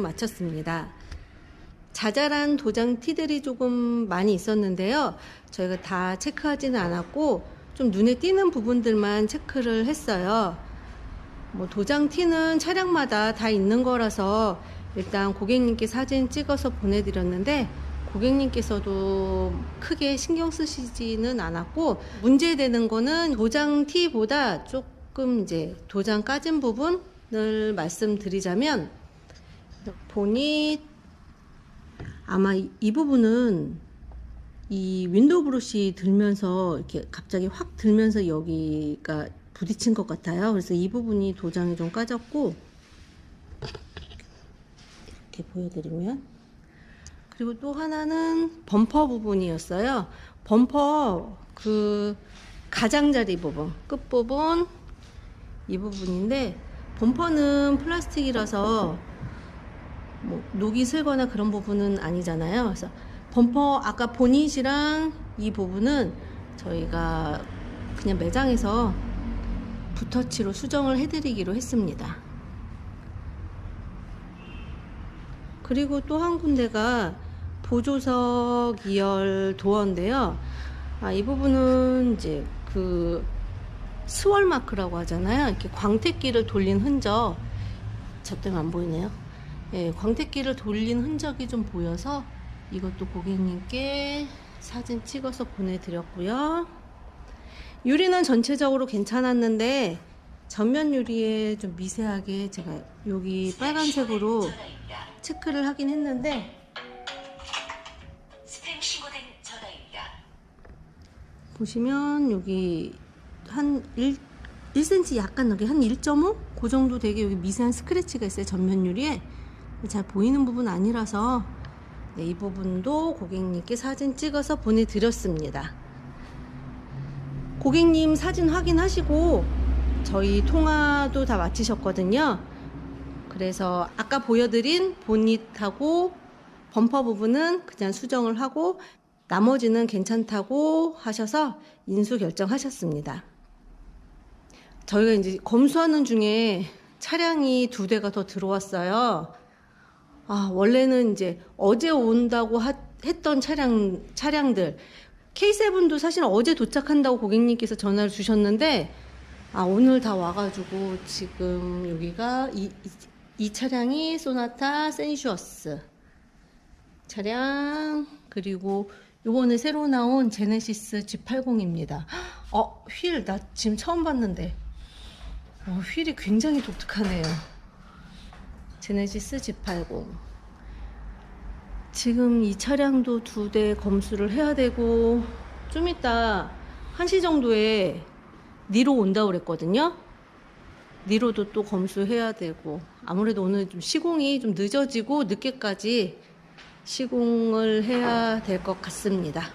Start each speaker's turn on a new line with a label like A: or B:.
A: 마쳤습니다. 자잘한 도장 티들이 조금 많이 있었는데요. 저희가 다 체크하지는 않았고 좀 눈에 띄는 부분들만 체크를 했어요. 뭐 도장 티는 차량마다 다 있는 거라서 일단 고객님께 사진 찍어서 보내드렸는데 고객님께서도 크게 신경 쓰시지는 않았고 문제되는 거는 도장 티보다 조금 이제 도장 까진 부분을 말씀드리자면 보니 아마 이, 이 부분은 이 윈도우 브러쉬 들면서 이렇게 갑자기 확 들면서 여기가 부딪힌 것 같아요. 그래서 이 부분이 도장이 좀 까졌고 이렇게 보여드리면 그리고 또 하나는 범퍼 부분이었어요. 범퍼 그 가장자리 부분 끝 부분 이 부분인데 범퍼는 플라스틱이라서 뭐 녹이 슬거나 그런 부분은 아니잖아요. 그래서 범퍼 아까 보닛이랑 이 부분은 저희가 그냥 매장에서 붓터치로 수정을 해드리기로 했습니다. 그리고 또 한 군데가 보조석 2열 도어인데요. 아, 이 부분은 이제 그 스월 마크라고 하잖아요. 이렇게 광택기를 돌린 흔적. 저 때문에 안 보이네요. 예, 광택기를 돌린 흔적이 좀 보여서 이것도 고객님께 사진 찍어서 보내드렸고요. 유리는 전체적으로 괜찮았는데 전면 유리에 좀 미세하게 제가 여기 빨간색으로 체크를 하긴 했는데. 보시면 여기 한 1, 1cm 약간 여기 한 1.5? 그 정도 되게 여기 미세한 스크래치가 있어요 전면 유리에 잘 보이는 부분 아니라서 네, 이 부분도 고객님께 사진 찍어서 보내드렸습니다 고객님 사진 확인하시고 저희 통화도 다 마치셨거든요 그래서 아까 보여드린 보닛하고 범퍼 부분은 그냥 수정을 하고 나머지는 괜찮다고 하셔서 인수 결정하셨습니다. 저희가 이제 검수하는 중에 차량이 두 대가 더 들어왔어요. 아, 원래는 이제 어제 온다고 하- 했던 차량, 차량들. K7도 사실 어제 도착한다고 고객님께서 전화를 주셨는데, 아, 오늘 다 와가지고 지금 여기가 이, 이, 이 차량이 소나타 센슈어스 차량, 그리고 요번에 새로 나온 제네시스 G80입니다. 어, 휠, 나 지금 처음 봤는데. 어, 휠이 굉장히 독특하네요. 제네시스 G80. 지금 이 차량도 두 대 검수를 해야 되고, 좀 이따 1시 정도에 니로 온다고 그랬거든요. 니로도 또 검수해야 되고, 아무래도 오늘 좀 시공이 좀 늦어지고, 늦게까지 시공을 해야 될 것 같습니다.